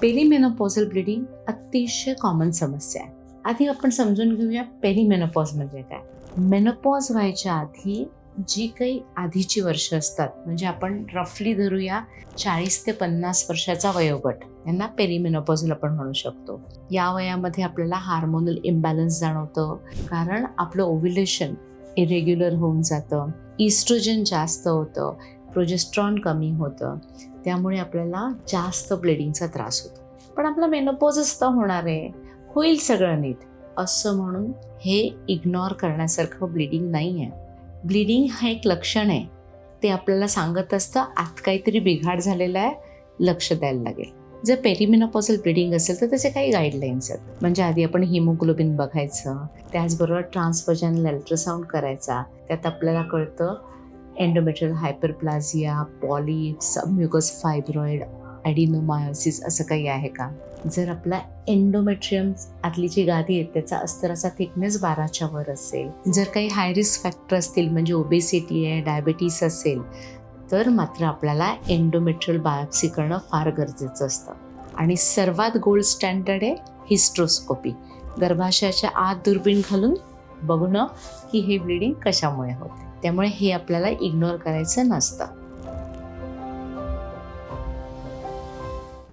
पेरीमेनोपॉझल bleeding अतिशय common समस्या आहे. आधी आपण समजून घेऊया पेरीमेनोपॉज म्हणजे काय. मेनोपॉज व्हायच्या आधी जी काही आधीची वर्ष असतात म्हणजे आपण रफली धरूया चाळीस ते पन्नास वर्षाचा वयोगट यांना पेरीमेनोपॉझल आपण म्हणू शकतो. या वयामध्ये आपल्याला हार्मोनल इम्बॅलन्स जाणवतं कारण आपलं ओव्युलेशन इरेग्युलर होऊन जातं इस्ट्रोजन जास्त होतं प्रोजेस्ट्रॉन कमी होतं. त्यामुळे आपल्याला जास्त ब्लिडिंगचा त्रास होतो. पण आपला मेनोपोजच तर होणार आहे. होईल सगळं नीट. असं म्हणून हे इग्नोर करण्यासारखं ब्लिडिंग नाही आहे ब्लिडिंग हा एक लक्षण आहे. ते आपल्याला सांगत असतं आत काहीतरी बिघाड झालेला आहे लक्ष द्यायला लागेल. जर पेरिमिनोपॉझल ब्लिडिंग असेल तर त्याचे काही गाईडलाईन्स आहेत. म्हणजे आधी आपण हिमोग्लोबिन बघायचं त्याचबरोबर ट्रान्सवर्जनल अल्ट्रासाऊंड करायचा. त्यात आपल्याला कळतं endometrial hyperplasia polyps mucus fibroid adenomyosis असं काही आहे का? जर आपला एन्डोमेट्रियम आतली जी गादी आहे त्याचा अस्तराचा थिकनेस बाराच्या वर असेल जर काही हाय रिस्क फॅक्टर असतील म्हणजे ओबेसिटी आहे डायबिटीस असेल तर मात्र आपल्याला एन्डोमेट्रियल बायोप्सी करणं फार गरजेचं असतं. आणि सर्वात गोल्ड स्टँडर्ड आहे हिस्ट्रोस्कोपी गर्भाशयाच्या आत दुर्बीण घालून बघणं की हे ब्लिडिंग कशामुळे होते. त्यामुळे हे आपल्याला इग्नोर करायचं नसतं.